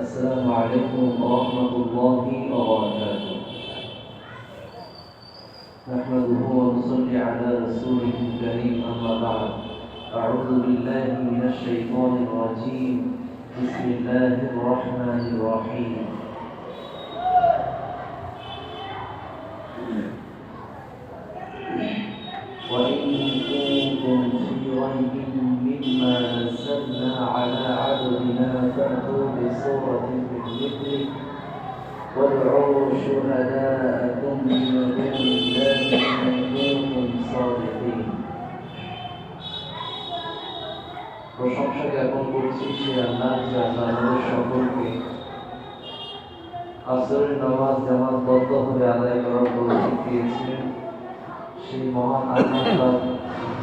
السلام عليكم ورحمة الله وبركاته. نحمده ونصلي على رسوله الكريم أما بعد. أعوذ بالله من الشيطان الرجيم. بسم الله الرحمن الرحيم. وإن كنتم في ريب مما نزلنا على عبدنا فأتوا بسورة من مثله وادعوا شهداءكم من دون الله إن كنتم صادقين প্রশংসা জ্ঞাপন করছি সে আল্লাহ যে আল্লাহ আমাদের সকলকে আসরের নামাজ জামাতবদ্ধভাবে আদায় করার তৌফিক দিয়েছিলেন সেই মহান আল্লাহ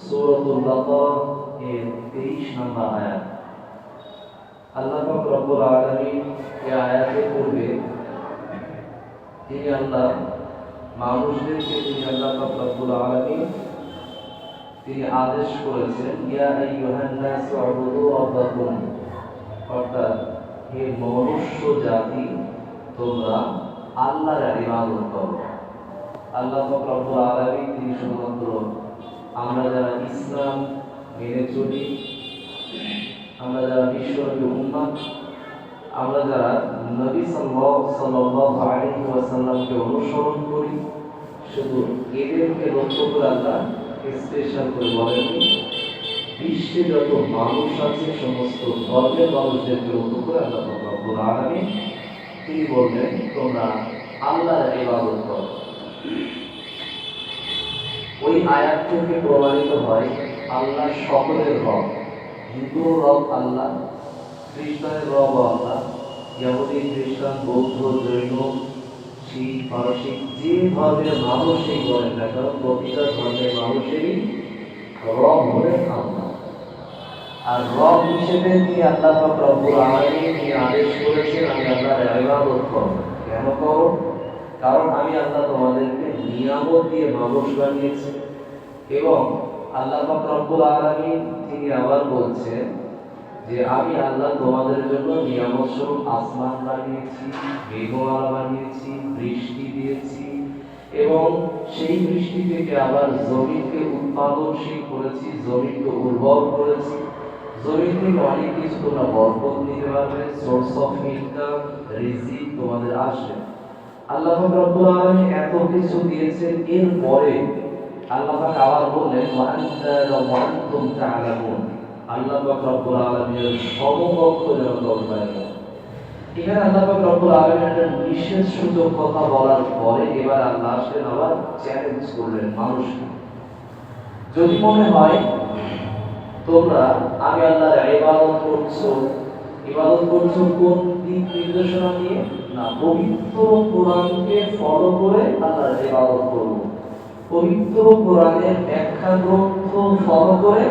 সূরাতুল বাকারা এর 23 নম্বর আয়াত আল্লাহ পাক রব্বুল আলামিন এই আয়াতের পূর্বে তিনি আল্লাহ মানুষদেরকে তিনি আল্লাহ পাক রব্বুল আলামিন তিনি আদেশ করেছেন ইয়া আইয়ুহান নাস উবুদু রাব্বাকুম অর্থাৎ হে মনুষ্য জাতি তোমরা আল্লাহর ইবাদত করো আল্লাহ পাক রব্বুল আলামিন তিনি শুধুমাত্র আমরা যারা ইসলাম মেনে চলি, আমরা যারা বিশ্বনবী উম্মাহ, আমরা যারা নবী ওয়াসাল্লামকে অনুসরণ করি, শুধু এদেরকে লক্ষ্য করে আল্লাহ স্পেশাল করে বলেননি, বিশ্বে যত মানুষ আছে, সমস্ত ধর্মের মানুষদেরকে লক্ষ্য করে আল্লাহ রব্বুল আলামিন তিনি বললেন, তোমরা আল্লাহর ইবাদত করো। ওই আয়াত থেকে প্রমাণিত হয় আল্লাহ সকলের রব। হিন্দু রব আল্লাহ, খ্রিস্টানের রব আল্লাহ ইহুদি খ্রিস্টান, বৌদ্ধ, জৈন, শিখ পারসিক যে ধর্মের মানুষই বলেন না, কারণ প্রতিটা ধর্মের মানুষেরই রব হলেন আল্লাহ। আর রব হিসেবে তিনি আল্লাহ রব্বুল আলামিন তিনি আদেশ করেছেন, আমি আল্লাহর ইবাদত করব। কেন করো কারণ আমি আল্লাহ তোমাদেরকে নিয়ামত দিয়ে মানুষ বানিয়েছি। এবং আল্লাহ রব্বুল আলামিন তিনি আবার বলছেন যে, আমি আল্লাহ তোমাদের জন্য নিয়ামত স্বরূপ আসমান বানিয়েছি, মেঘমালা বানিয়েছি, বৃষ্টি দিয়েছি। এবং সেই বৃষ্টি থেকে আবার জমিকে উৎপাদনশীল করেছি জমিকে উর্বর করেছি। জমিন থেকে অনেক কিছু তোমরা বরকত নিতে পারবে সোর্স অফ ইনকাম রিজিক তোমাদের আসবে। আল্লাহ রাব্বুল আলামিন এত কিছু দিয়েছেন, এরপরে আল্লাহ পাক আবার বললেন ওয়া আনতা আল্লাহ পাক রব্বুল আলামিনের সমকক্ষ তোমরা এখানে আল্লাহ পাক রব্বুল আলামিন একটা নিষেধ সূচক কথা বলার পরে এবার আল্লাহ আসলেন আবার চ্যালেঞ্জ করলেন মানুষকে। যদি মনে হয় তোমরা, আমি আল্লাহর ইবাদত করছ। ইবাদত করছ কোন দিক নির্দেশনা নিয়ে? না, পবিত্র কোরআনকে ফলো করে আল্লাহর ইবাদত করব পবিত্র কোরআনের ব্যাখ্যা গ্রন্থ ফলো করে,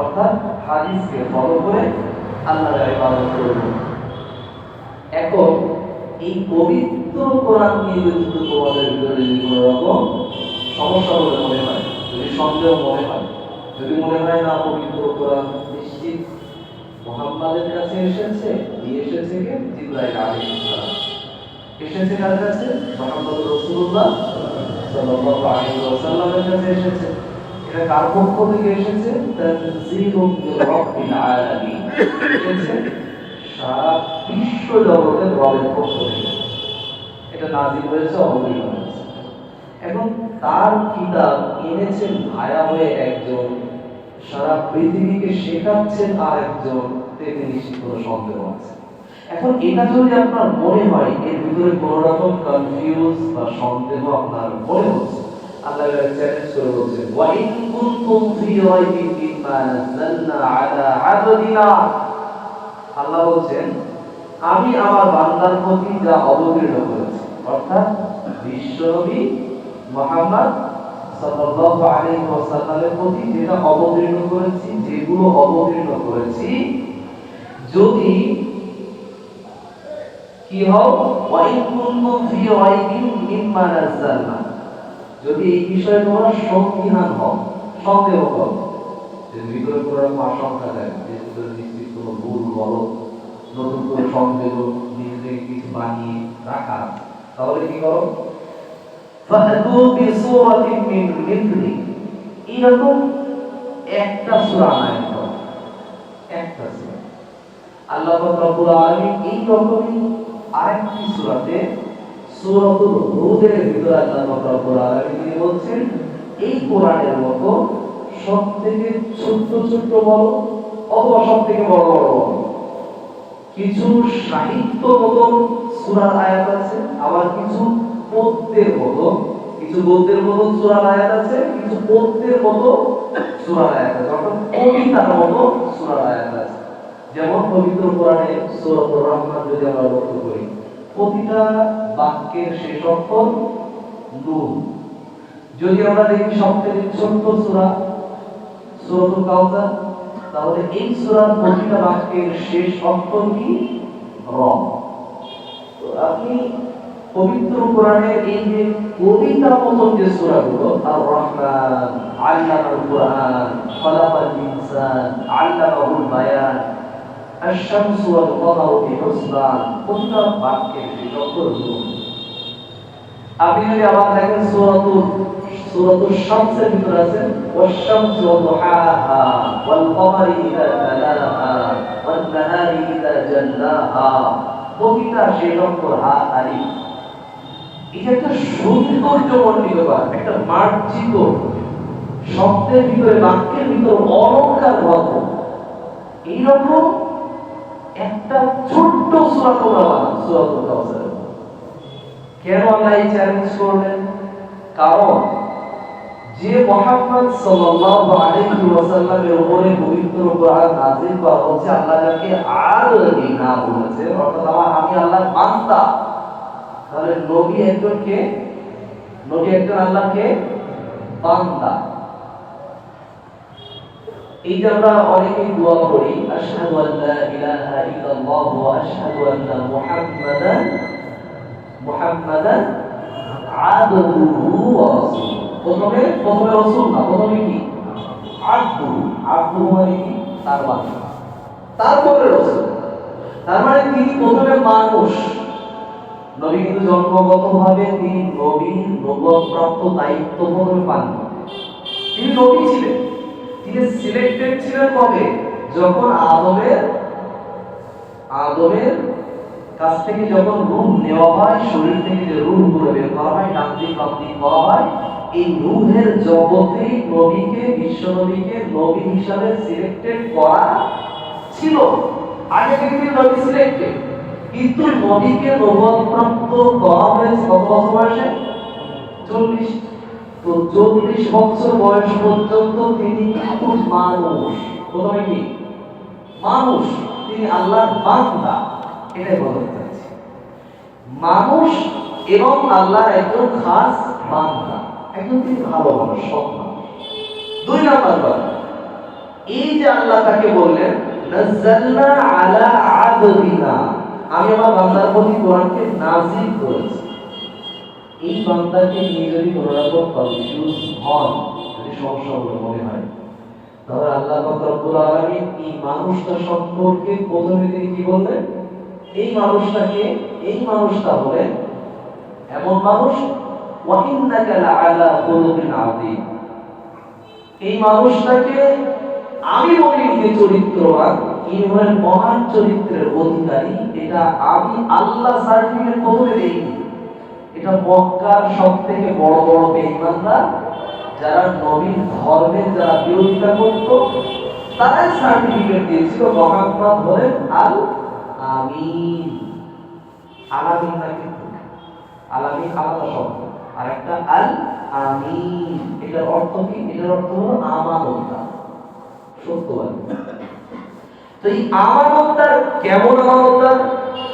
অর্থাৎ হাদিসকে ফলো করে আল্লাহর ইবাদত করব এখন, এই পবিত্র কোরআন নিয়ে যদি তোমাদের ভিতরে যদি কোনো রকম সমস্যা বলে মনে হয়, যদি সন্দেহ মনে হয়, যদি মনে হয় না পবিত্র কোরআন নিশ্চিত, মোহাম্মদের কাছে এসেছে দিয়ে এসেছে জিব্রাইল সালাম। এসেছে কার কাছে? কার পক্ষ থেকে পক্ষ এটা হয়েছে এখন তার কিতাব এনেছেন ভায়া হয়ে একজন, সারা পৃথিবীকে শেখাচ্ছেন আর একজন নিশ্চিত সন্দেহ আছে। এখন এটা যদি আপনার মনে হয়, এর ভিতরে কোনো রকম কনফিউজ বা সন্দেহ আপনার মনে হচ্ছে, আল্লাহ চ্যালেঞ্জ করে ফি মিম্মা নাযালনা আলা আবদিনা। আল্লাহ বলছেন, আমি আমার বান্দার প্রতি যা অবতীর্ণ করেছি, অর্থাৎ বিশ্বনবী মোহাম্মদ সাল্লাল্লাহু আলাইহি ওয়াসাল্লামের প্রতি যেটা অবতীর্ণ করেছি, যেগুলো অবতীর্ণ করেছি, যদি কি হও? ওয়াইন কুনতুম ফি রাইবিন মিম্মা নাযালনা যদি এই বিষয়ে তোমরা সন্দিহান হও, সন্দেহ করো। যে কোনো রকম আশঙ্কা দেয় যে নিশ্চিত কোনো ভুল বলো নতুন করে সন্দেহ নিজেদের কিছু বানিয়ে রাখা, তাহলে কি করো? ফাহদু বিসূরাতিন মিন মিথলি। এরকম একটা সূরা করো। একটা সূরা। আল্লাহ রব্বুল আলামিন এই রকমই আরেকটি সূরাতে সূরাতুল হুদের ভিতরে আল্লাহ পাক রব্বুল আলামিন বলছেন? এই কোরআনের মতো সবথেকে ছোট্ট ছোট্ট বড় অথবা সবথেকে বড় বড় বড় কিছু সাহিত্য মতন সূরার আয়াত আছে, আবার কিছু পদ্যের মতো। কিছু গদ্যের মতো সূরার আয়াত আছে, কিছু পদ্যের মতো সূরার আয়াত আছে। অর্থাৎ কবিতার মতো সূরার আয়াত আছে। যেমন পবিত্র কোরআনে সূরাতুর রহমান যদি আমরা লক্ষ্য করি, প্রতিটা বাক্যের শেষ অক্ষর নুন যদি আমরা দেখি সবথেকে ছোট্ট সূরা, সূরাতুল কাউসার তাহলে এই সূরার প্রতিটা বাক্যের শেষ অক্ষর কি? র তো আপনি পবিত্র কোরআনের এই যে কবিতা মতন যে সূরাগুলো আর রহমান আল্লামাল কোরআন, খলাকাল ইনসান, আল্লামাহুল বায়ান ওয়াল কমারু বিহুসবান প্রতিটা বাক্যের শেষ অক্ষর আপনি যদি আবার দেখেন সূরাতুল সূরাতুল শামসের ভিতরে আছে দুহাহা ওয়াল কমারি ইযা তালাহা ওয়ান নাহারি ইযা প্রতিটা শেষ অক্ষর হা আলিফ এটা একটা সৌন্দর্যমণ্ডিত পাঠ একটা মার্জিত শব্দের ভিতরে বাক্যের ভিতরে অলঙ্কার ভদ্র এইরকম একটা ছোট্ট সূরাতুল কাউসার কেন আল্লাহ এই চ্যালেঞ্জ করলেন? কারণ যে মোহাম্মদ সাল্লাল্লাহু আলাইহি ওয়াসাল্লামের উপরে পবিত্র কোরআন নাযিল করা হচ্ছে আল্লাহ যাকে আরবি না বলেছে। অর্থাৎ আমার, আমি আল্লাহর বান্দা। তাহলে নবী একজন কে নবী একজন আল্লাহকে বান্দা। এই যে আমরা অনেকেই দোয়া করি, আশহাদু আল্লা ইলাহা ইল্লাল্লাহ ওয়া আশহাদু আন্না মুহাম্মাদান মুহাম্মাদান আবদুহু ওয়া রাসূলুহু প্রথমে প্রথমে রাসূল না, প্রথমে কি? আব্দু আব্দু মানে কি? তার বান্দা তারপরে রাসূল। তার মানে তিনি প্রথমে মানুষ। নবী কিন্তু জন্মগতভাবে তিনি নবীর নবপ্রাপ্ত দায়িত্ব পান। তিনি নবী ছিলেন। তিনি সিলেক্টেড ছিলেন কবে? যখন আদমের আদমের কাছ থেকে যখন রূহ নেওয়া হয়, শরীর থেকে যে রূহগুলো বের করা হয়, ডান দিক, বাম দিক হয়, এই রূহের জগতে নবীকে, বিশ্ব নবীকে নবী হিসাবে সিলেক্টেড করা ছিল। আগে থেকে নবী সিলেক্টেড কিন্তু নবীকে নবপ্রাপ্ত করা হয়েছে কত বছর বয়সে? চল্লিশ তো চল্লিশ বছর বয়স পর্যন্ত তিনি কিন্তু মানুষ। প্রথমে কি? মানুষ। তিনি আল্লাহর বান্দা। এটাই বলতে চাচ্ছি মানুষ এবং আল্লাহর একজন খাস বান্দা। একজন তিনি ভালো মানুষ মানুষ। দুই নাম্বার কথা। এই যে আল্লাহ তাকে বললেন নাযালনা আলা আবদিনা। আমি আমার বান্দার প্রতি কোরআনকে নাজিল করেছি। এই বান্দাকে নিয়ে যদি কোনো রকম কনফিউজ হন যদি সমস্যা বলে মনে হয়, তাহলে আল্লাহ রব্বুল আলামিন এই মানুষটা সম্পর্কে প্রথমে তিনি কি বললেন এই মানুষটাকে, এই মানুষটা হলেন এমন মানুষ, ওয়াহিন্নাকা লাআলা খুলুকিন আযীম। এই মানুষটাকে আমি বলি যে চরিত্রবান হলেন মহান চরিত্রের অধিকারী, এটা আমি আল্লাহ সার্টিফিকেট প্রথমে দেইনি। এটা মক্কার সব থেকে বড় বড় বেঈমানরা যারা নবীর ধর্মের যারা বিরোধিতা করত, তারাই সার্টিফিকেট দিয়েছিল মোহাম্মদ হলেন আল আমিন। আলামিন না কিন্তু আলামিন আলাদা শব্দ। আর একটা আল আমিন। এটার অর্থ কি? এটার অর্থ হলো আমানতদার। সত্যবাদী তো এই আমানতদার কেমন আমানতদার?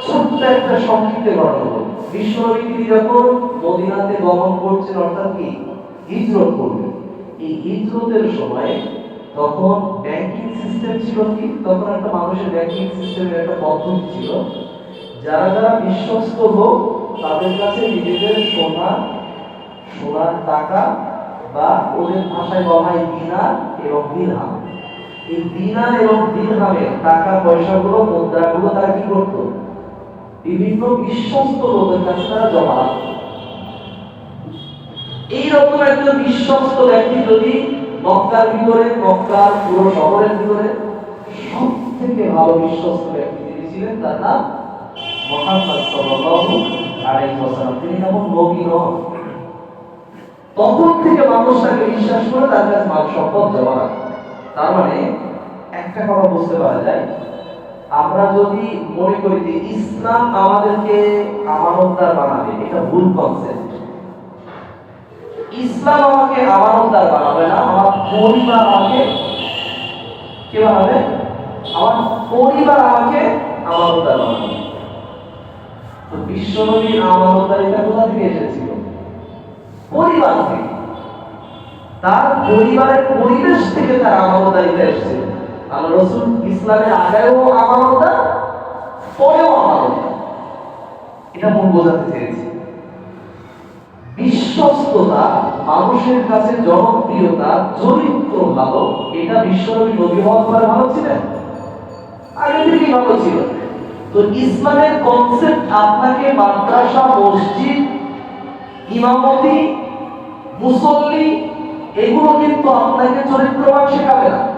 ছোট্ট একটা সংক্ষিপ্ত বলি বিশ্বনবী যখন মদিনাতে গমন করছেন, অর্থাৎ কি? হিজরত করবেন। এই হিজরতের সময় তখন ব্যাংকিং সিস্টেম ছিল কি? তখন একটা মানুষের ব্যাংকিং সিস্টেমের একটা পদ্ধতি ছিল। যারা যারা বিশ্বস্ত লোক তাদের কাছে নিজেদের সোনা, সোনার টাকা বা ওদের ভাষায় বলা হয় দিনার এবং দিরহাম। এই দিনার এবং দিরহামের টাকা পয়সাগুলো মুদ্রাগুলো তারা কি করতো? বিভিন্ন বিশ্বস্ত লোকের কাছে তারা জমা রাখত এইরকম একজন বিশ্বস্ত ব্যক্তি যদি মক্কার ভিতরে, মক্কার পুরো শহরের ভিতরে সব থেকে ভালো বিশ্বস্ত ব্যক্তি যিনি ছিলেন, তার নাম তিনি তখন থেকে মানুষ তাকে বিশ্বাস করে তার কাছে মাল সম্পদ জমা তার মানে একটা কথা বুঝতে পারা যায় আমরা যদি মনে করি যে ইসলাম আমাদেরকে আমানতদার বানাবে, এটা ভুল কনসেপ্ট ইসলাম আমাকে আমানতদার বানাবে না, আমার পরিবার আমাকে কে বানাবে আমার পরিবার আমাকে আমানতদার বানাবে। তো বিশ্বনবীর আমানতদারিতা কোথা থেকে এসেছিল? পরিবার থেকে। তার পরিবারের পরিবেশ থেকে তার আমানতদারিতা এসেছে রসুল ইসলামের আগেও আমানতদার পরেও এটা মন বোঝাতে চেয়েছি। বিশ্বস্ততা, মানুষের কাছে জনপ্রিয়তা, চরিত্র ভালো, এটা বিশ্বনবী নবী হওয়ার পরে ভালো ছিলেন। আগে থেকেই ভালো ছিল। তো ইসলামের কনসেপ্ট আপনাকে মাদ্রাসা, মসজিদ, ইমামতি, মুসল্লি, এগুলো কিন্তু আপনাকে চরিত্রবান শেখাবে না।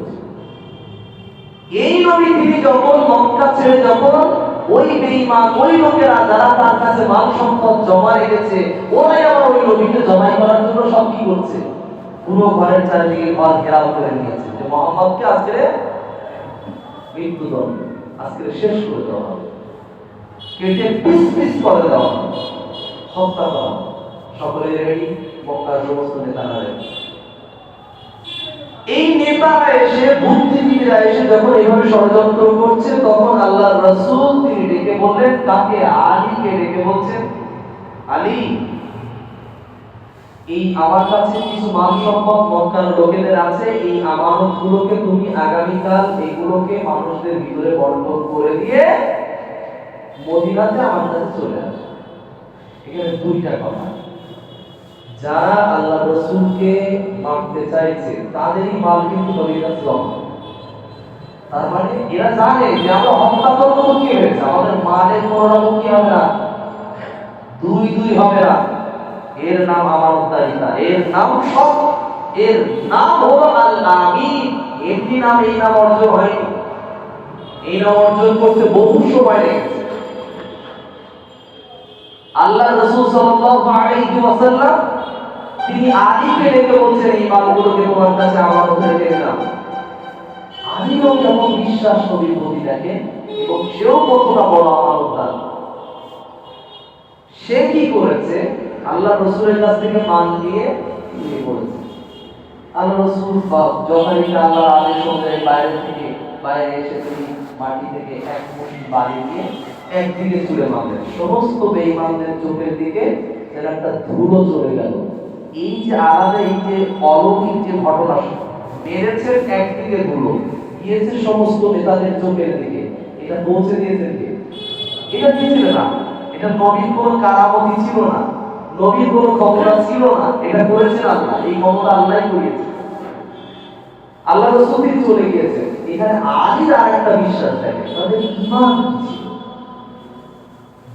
এই নবী তিনি যখন মক্কা ছেড়ে যখন ওই বেঈমান, ওই লোকেরা যারা তার কাছে মাল সম্পদ জমা রেখেছে, ওরাই আবার ওই নবীকে জমাই করার জন্য সব কি করছে? পুরো ঘরের চারিদিকে ঘর ঘেরাও করে নিয়েছে। যে মোহাম্মদকে আজকে মৃত্যুদণ্ড আজকে শেষ করে দেওয়া হবে। কেটে পিস পিস করে দেওয়া হবে। হত্যা করা। সকলে রেডি মক্কার সমস্ত নেতারা রেডি এই নেতারা এসে বুদ্ধিজীবীরা এসে যখন এইভাবে ষড়যন্ত্র করছে, তখন আল্লাহ রসুল তিনি ডেকে বললেন, কাকে? আলীকে ডেকে বলছেন? আলী, এই আমার কাছে কিছু মাল সম্পদ মক্কার লোকেদের আছে। এই আমানত গুলোকে তুমি আগামীকাল এগুলোকে মানুষদের ভিতরে বন্টন করে দিয়ে মদিনাতে আমার কাছে চলে আসে এখানে দুইটা কথা। যারা আল্লাহ রসুলকে মানতে চাইছে, তাদেরই মাল কিন্তু নবীর কাছে তার মানে এরা জানে যে আমরা হত্যা করব কি হয়েছে? আমাদের মালের কোনো রকম কি হবে না। দুই দুই হবে না। এর নাম আমার উদ্দারিতা। এর নাম সব। এর নাম হলো আল আমিন এমনি নাম এই নাম অর্জন হয়নি। এই নাম অর্জন করতে বহু সময় লেগেছে। আল্লাহ রসুল সাল্লাল্লাহু আলাইহি ওয়াসাল্লাম তিনি আলীকে ডেকে বলছেন, এই মালগুলোকে তোমার কাছে আমার ধরে দিয়ে দাও আলীও যেমন বিশ্বাস নবীর প্রতি দেখেন, এবং সেও কতটা বড় আমার সে কি করেছে? আল্লাহ রসুলের কাছ থেকে মান নিয়ে পড়েছে আল্লাহ রসুল যথারীতি আল্লাহ আদেশ অনুযায়ী বাইরে থেকে, বাইরে এসে তিনি মাটি থেকে এক মুঠি বাড়ি দিয়ে একদিকে চুলে সমস্ত বেঈমানদের চোখের দিকে যেন একটা ধুলো চলে গেল। এই যে আলাদা এই যে অলৌকিক যে ঘটনা, মেরেছে একদিকে ধুলো গিয়েছে সমস্ত নেতাদের চোখের দিকে, এটা পৌঁছে দিয়েছেন কে? এটা দিয়েছিল না? এটা নবীর কোনো কারামতি ছিল না, নবীর কোনো ক্ষমতা ছিল না, এটা করেছেন আল্লাহ, এই ক্ষমতা আল্লাহই করিয়েছে আল্লাহ রসুল চলে গিয়েছে এখানে আজই আর একটা বিশ্বাস দেখে তাদের ইমান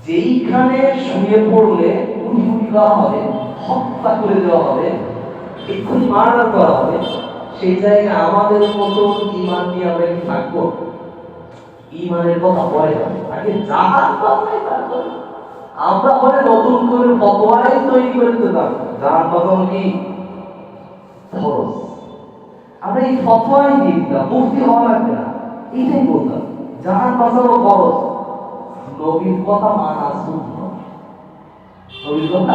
যেইখানে শুয়ে পড়লে উনি উনি হবে হত্যা করে দেওয়া হবে, এক্ষুনি মার্ডার করা হবে, সেই জায়গায় আমাদের মতো ইমান নিয়ে আমরা কি থাকব? ইমানের কথা পরে আগে তারপরে আমরা পরে নতুন করে ফতোয়াই তৈরি করে দিতাম জাহান বাজানো কি? ফরজ। আমরা এই ফতোয়াই দিতাম মুক্তি হওয়া লাগবে না। এইটাই বলতাম জাহান বাজানো ফরজ। নবীর কথা মানা শূন্য নবীর কথা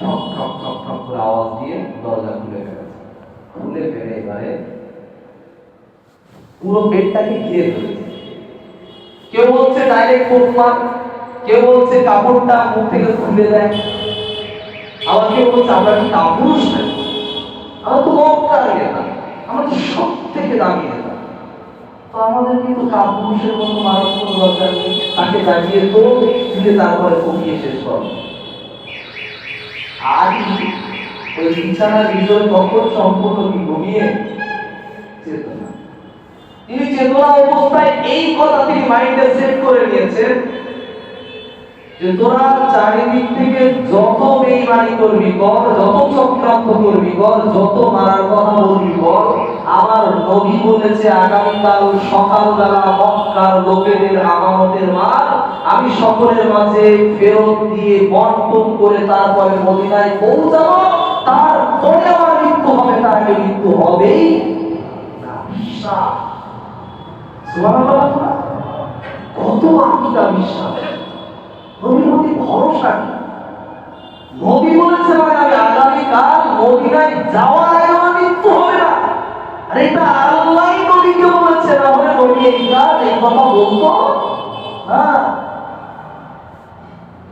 ঠক ঠক ঠক ঠক করে আওয়াজ দিয়ে দরজা খুলে ফেলেছে। খুলে ফেলে এবারে পুরো বেডটাকে ঘিরে ফেলেছে। কেউ বলছে ডাইরেক্ট কোট মার, কেউ বলছে কাপড়টা মুখ থেকে খুলে দেয়। আবার কেউ বলছে, আমরা কি কাপুরুষ নাকি আমরা তো মক্কার নেতা আমরা সব থেকে দামি নেতা তো আমাদের কিন্তু কাপুরুষের মতো মানুষ কোনো দরকার নেই। তাকে দাঁড়িয়ে তো তুলে তারপরে কমিয়ে শেষ করো। আর ওই তখন সম্পূর্ণ ঘুমিয়ে চেতনা। তিনি চেতনা অবস্থায় এই কথা তিনি মাইন্ডে সেট করে নিয়েছেন যে তোরা চারিদিক থেকে যত বেইমানি করবি, কর, যত চক্রান্ত করবি, কর, যত মারার কথা বলবি বল আমার নবী বলেছে আগামীকাল সকালবেলা মক্কার লোকেদের আমানতের মাল আমি সকলের মাঝে ফেরত দিয়ে বন্টন করে তারপরে মদিনায় পৌঁছাবো তারপরে আমার মৃত্যু হবে, তার আগে মৃত্যু হবেই কত আকিদা বিশ্বাস। নবীর প্রতি ভরসা কি? নবী বলেছে মানে আমি আগামীকাল মদিনায় যাওয়ার আগে আমার মৃত্যু হবে না। আরে এটা আল্লাহই নবীকে বলেছে না হলে নবী এই কাজ, এই কথা বলতো না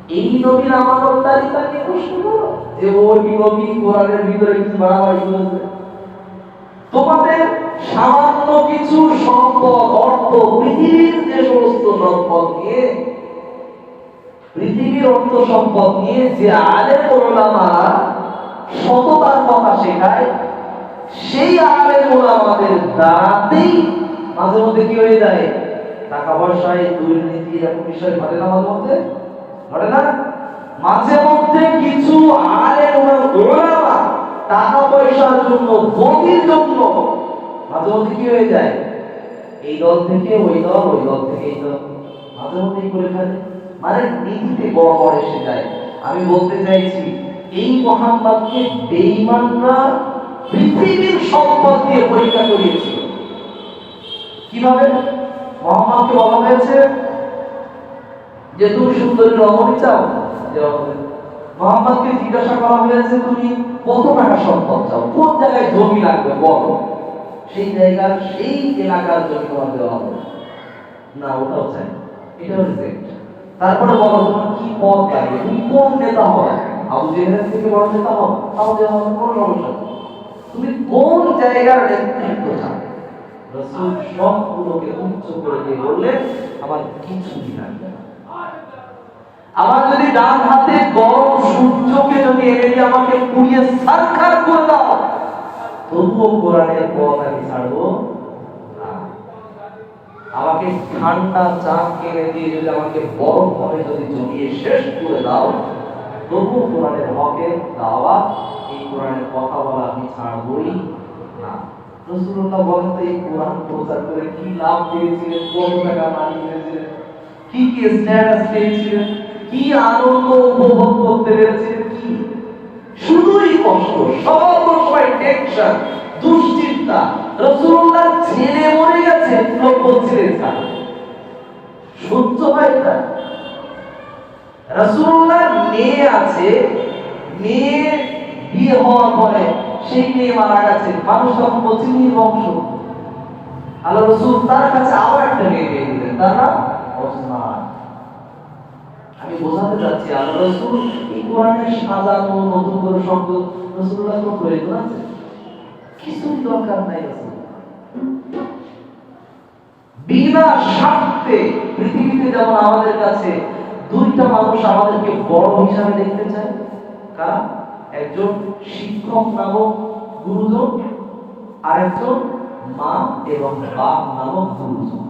এই নবীর আমানতদারিতাকে প্রশ্ন করো যে, ওই নবী কোরআনের ভিতরে কিছু বাড়াবাড়ি করেছে তোমাদের সামান্য কিছু সম্পদ, অর্থ, পৃথিবীর যে সমস্ত সম্পদ নিয়ে, পৃথিবীর অর্থ সম্পদ নিয়ে যে আলেম ওলামা সততার কথা শেখায়, সেই আলেম ওলামাদের দ্বারাতেই মাঝে মধ্যে কি হয়ে যায়? টাকা পয়সায় দুর্নীতি এরকম বিষয় ঘটে না মাঝে মধ্যে? ঘটে না? মাঝে মধ্যে কিছু আলেম ওলামা টাকা পয়সার জন্য গতির জন্য মাঝে মধ্যে কি হয়ে যায়? এই দল থেকে ওই দল ওই দল থেকে এই দল। মাঝে মধ্যেই করে ফেলে। মানে নীতিতে গড়বড় এসে যায়। আমি বলতে চাইছি, এই মোহাম্মদকে বেঈমানরা পৃথিবীর সম্পদ দিয়ে পরীক্ষা করিয়েছিল। কীভাবে? মোহাম্মদকে বলা হয়েছে যে তুমি সুন্দরী রমণী চাও। মোহাম্মদকে জিজ্ঞাসা করা হয়েছে, তুমি কত টাকা সম্পদ চাও? কোন জায়গায় জমি লাগবে বলো? সেই জায়গার সেই এলাকার জমি তোমার দেওয়া হবে। না, ওটাও চাই। এটা রিজেক্ট তারপরে বলো, তোমার কি পদ লাগবে? তুমি কোন নেতা হবে? আবু জেহেলের থেকে বড় নেতা তাও দেওয়া হবে কোনো সমস্যা তুমি কোন জায়গার নেতৃত্ব চাও? রসুল সবগুলোকে উচ্চ করে দিয়ে বললে আমার কিছুই লাগবে। আমার যদি ডান হাতে গরম সূর্যকে যদি এনে আমাকে পুড়িয়ে সারখার করে দাও, তবুও কোরআনের পথ আমি ছাড়বো আমাকে ঠান্ডা চা কিনে দিয়ে যদি আমাকে বরফ ভাবে যদি জমিয়ে শেষ করে দাও, তবুও কোরআনের হকে দাওয়া, এই কোরআনের কথা বলা আমি ছাড়বই না। রসুল্লাহ বলেন তো, এই কোরআন প্রচার করে কি লাভ পেয়েছিলেন কত টাকা মানি পেয়েছিলেন কি কি স্ট্যাটাস পেয়েছিলেন কি আনন্দ উপভোগ করতে পেরেছিলেন কি? শুধুই কষ্ট সর্বসময় টেনশন দুশ্চিন্তা। রসুল্লাহ ছেলে মরে গেছে সহ্য হয় রসুল্লাহ মেয়ে আছে, মেয়ে বিয়ে হওয়ার পরে সেই মেয়ে মারা গেছে, মানুষ তখন বলছে নির্বংশ আল্লাহ রসুল তার কাছে আবার একটা মেয়ে পেয়ে দিলেন তার নাম আমি বোঝাতে চাচ্ছি, আল্লাহ রসুল এই কোরআনের সাজানো নতুন করে শব্দ রসুল্লাহ কোনো প্রয়োজন আছে কিছুই দরকার নাই বিনা স্বার্থে পৃথিবীতে যেমন আমাদের কাছে দুইটা মানুষ আমাদেরকে বড় হিসাবে দেখতে চায়, কারা? একজন শিক্ষক নামক গুরুজন আর একজন মা এবং বাপ নামক গুরুজন।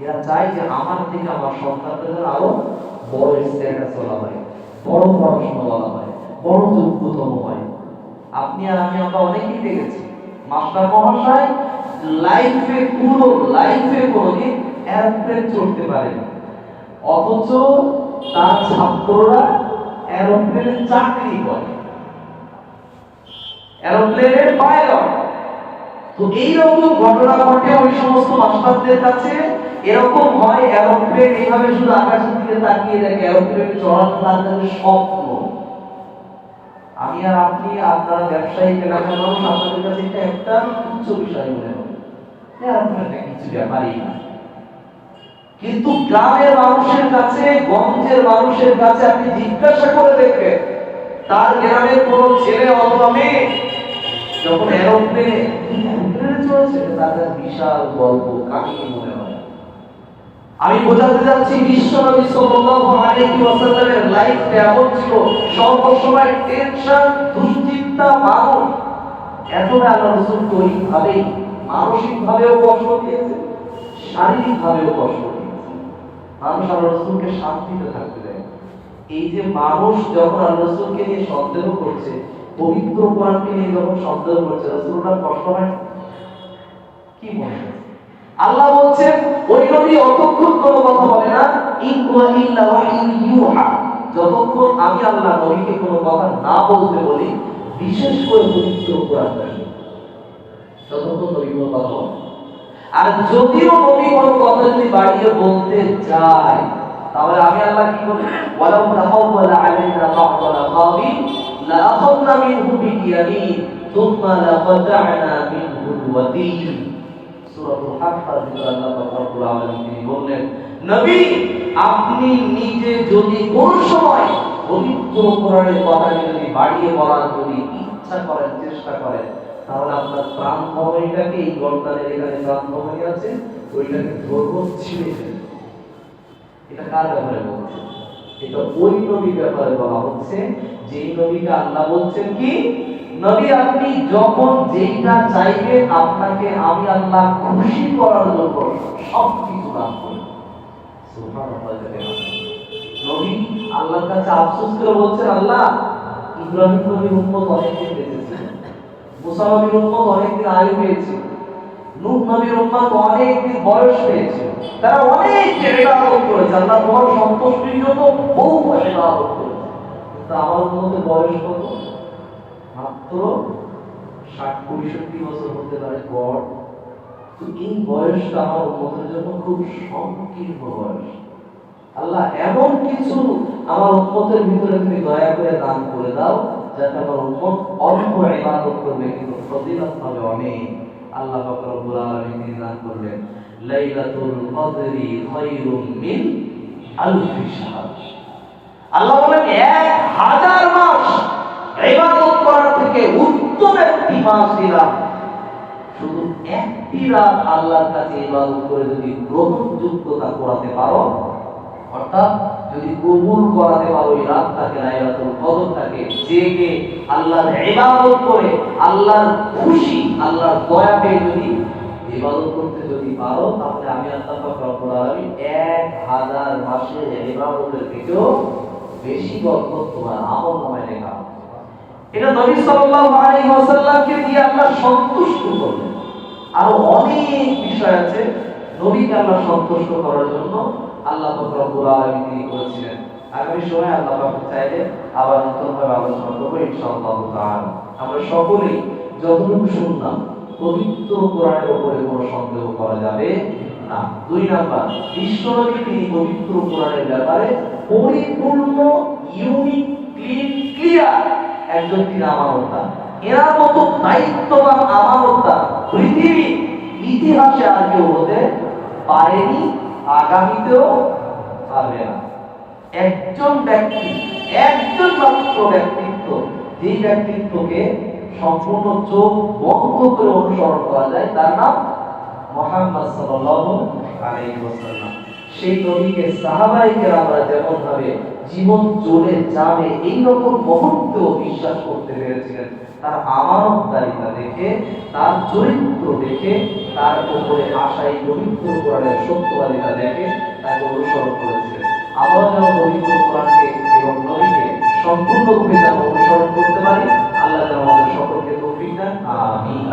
এরা চায় যে আমার থেকে আমার সন্তানদের আরও বড় স্ট্যাটাস বলা হয়, বড় পড়াশোনা বলা হয়, বড় যোগ্যতম হয়। আপনি আর আমি আমরা অনেকেই দেখেছি, মাস্টার মহাশয় লাইফে পুরো লাইফে কোনোদিন এরোপ্লেন চড়তে পারেনি অথচ তার ছাত্ররা এরোপ্লেনে চাকরি করে। এরোপ্লেনের পাইলট তো এইরকম ঘটনা ঘটে ওই সমস্ত মাস্টারদের কাছে। এরকম হয় এরোপ্লেন এইভাবে শুধু আকাশের দিকে তাকিয়ে দেখে এরোপ্লেনে চড়ানো তার কাছে স্বপ্ন। আমি আর আপনি, আপনারা ব্যবসায়ী এলাকার মানুষ, আপনাদের কাছে এটা একটা উচ্চ বিষয় মনে হবে না। কিন্তু গ্রামের মানুষের কাছে, গঞ্জের মানুষের কাছে আপনি জিজ্ঞাসা করে দেখবেন, তার গ্রামের কোন ছেলে অথবা মেয়ে যখন এরোপ্লেনে চলেছে তার বিশাল গল্প, কাহিনী মনে হয়। আমি বোঝাতে যাচ্ছি বিশ্ব নবী সাল্লাল্লাহু আলাইহি ওয়াসাল্লামের লাইফ এমন ছিল, সর্বসময় টেনশন দুশ্চিন্তা মানুষ এতটা আল্লাহ রাসূল ভাবে মানসিক ভাবেও কষ্ট দিয়েছে শারীরিক ভাবেও কষ্ট দিয়েছে মানুষ আল্লাহ রাসূলকে শান্তিতে থাকতে দেয়। এই যে মানুষ যখন আল্লাহ রাসূলকে নিয়ে সন্দেহ করছে, পবিত্র কোরআনকে নিয়ে যখন সন্দেহ করছে, রাসূলরা কষ্ট হয় কি মনে হয় আল্লাহ বলছেন, ওই নবী অতক্ষণ কোনো কথা বলে না। ইন হুয়া ইল্লা ওয়াহিয়ুন ইউহা। যতক্ষণ আমি আল্লাহ নবীকে কোনো কথা না বলতে বলি, বিশেষ করে পবিত্র কোরআন ততক্ষণ নবী কোনো কথা বলে আর যদিও নবী কোনো কথা যদি বাড়িয়ে বলতে চায়, তাহলে আমি আল্লাহ কি বলি? ওয়ালাউ তাহাওয়ালা আলাইনা বা'দাল আকাবিল লা আখাযনা মিনহু বিয়ামিন থুম্মা মিনহু আপনি নিজে যদি কোন সময় পবিত্র কোরআনের যদি বাড়িয়ে বলার যদি ইচ্ছা করেন, চেষ্টা করেন, তাহলে আপনার প্রাণ এই গর্দানের এখানে প্রাণ ভবনী আছে? ওইটাকে ছিঁড়ে এটা কার ব্যাপারে বলছে? এটা ওই নবীর ব্যাপারে বলা হচ্ছে, যেই নবীকে আল্লাহ বলছেন কি? নবী আপনি যখন যেইটা চাইবেন আপনাকে আমি আল্লাহ খুশি করার জন্য সব কিছু দান করব নবী আল্লাহর কাছে আফসোস করে বলছেন, আল্লাহ, ইব্রাহিম নবীর উম্মত অনেকদিন বেঁচেছে মুসা নবীর উম্মত অনেকদিন আয়ু পেয়েছে, নূহ নবীর উম্মত অনেকদিন বয়স পেয়েছে, তারা অনেক ইবাদত করেছে, আল্লাহ তোমার সন্তুষ্টির জন্য বহু ইবাদত করেছে, কিন্তু আমার উম্মতের বয়স কত? মাত্র ষাট পঁয়ষট্টি বছর হতে পারে গড়। তো এই বয়সটা আমার উম্মতের জন্য খুব সংকীর্ণ বয়স। আল্লাহ এমন কিছু আমার উম্মতের ভিতরে তুমি দয়া করে দান করে দাও, যাতে আমার উম্মত অল্প ইবাদত করবে, কিন্তু ফজিলত হবে অনেক। আল্লাহ পাক রব্বুল আলামিন তিনি দান করলেন, লাইলাতুল কদরি খায়রুম মিন আলফি শাহর। আল্লাহ বলেন, এক হাজার মাস ইবাদত মাস খুশি, আল্লাহর দয়া যদি ইবাদত করতে যদি পারো, তাহলে আমি আল্লাহ পাক রব্বুল আলামিন এক হাজার মাসের ইবাদতের থেকেও বেশি বরকত তোমার আমল নামায় লেখা। এটা নবী সাল্লাল্লাহু আলাইহি ওয়াসাল্লামকে দিয়ে আল্লাহ সন্তুষ্ট করলেন আরও অনেক বিষয় আছে, নবীকে আল্লাহ সন্তুষ্ট করার জন্য আল্লাহ পাক রব্বুল আলামিন তিনি করেছিলেন আগামী সময় আল্লাহ পাক চাইলে আবার নতুন ভাবে আলোচনা করব ইনশাআল্লাহ তাআলা। আমরা সকলেই যতটুকু শুনলাম, পবিত্র কোরআনের উপরে কোনো সন্দেহ করা যাবে না। দুই নাম্বার বিশ্বনবী তিনি পবিত্র কোরআনের ব্যাপারে পরিপূর্ণ ইউনিক ক্লিন ক্লিয়ার একজন তিনি আমানতদার। এনার মতো দায়িত্ববান আমানতদার পৃথিবী ইতিহাসে আর কেউ হতে পারেনি, আগামীতেও পারবে না। একজন ব্যক্তি, একজন মাত্র ব্যক্তিত্ব যে ব্যক্তিত্বকে সম্পূর্ণ চোখ বন্ধ করে অনুসরণ করা যায়, তার নাম মোহাম্মদ সাল্লাল্লাহু আলাইহি ওয়াসাল্লাম। সেই নবীকে সাহাবাইকে আমরা যেমন ভাবে জীবন চলে যাবে এই রকম মুহূর্ত বিশ্বাস করতে পেরেছিলেন তার আমানতদারিতা দেখে তার চরিত্র দেখে তার উপরে আসা এই পবিত্র কোরআনের সত্যবাদিতা দেখে তাকে অনুসরণ করেছিলেন আমরা যেন পবিত্র কোরআনকে এবং নবীকে সম্পূর্ণরূপে যেন অনুসরণ করতে পারি আল্লাহ যেন আমাদের সকলকে তৌফিক দেন আমিন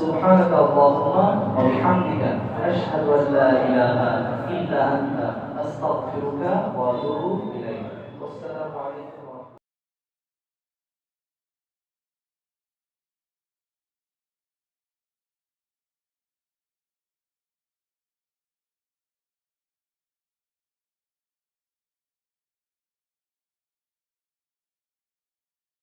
سبحانك اللهم وبحمدك أشهد أن لا إله إلا أنت أستغفرك وأتوب إليك